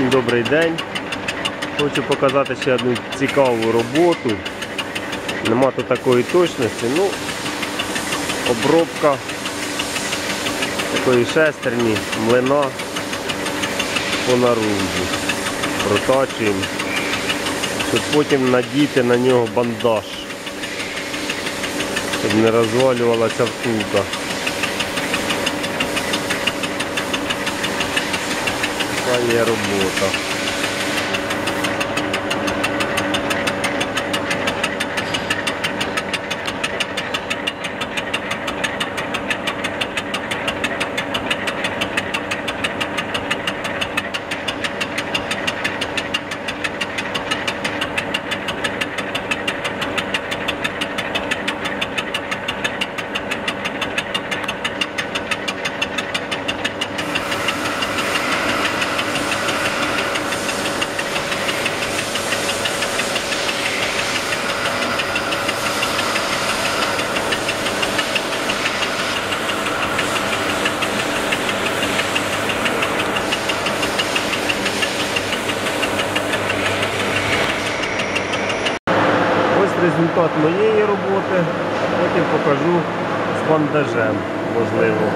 Всім добрий день. Хочу показати ще одну цікаву роботу. Нема тут такої точності. Ну, обробка такої шестерні, млина по наружі. Протачуємо, щоб потім надіти на нього бандаж, щоб не розвалювалася втулка. Така є робота. Результат моєї роботи. Потім покажу з бандажем, можливо.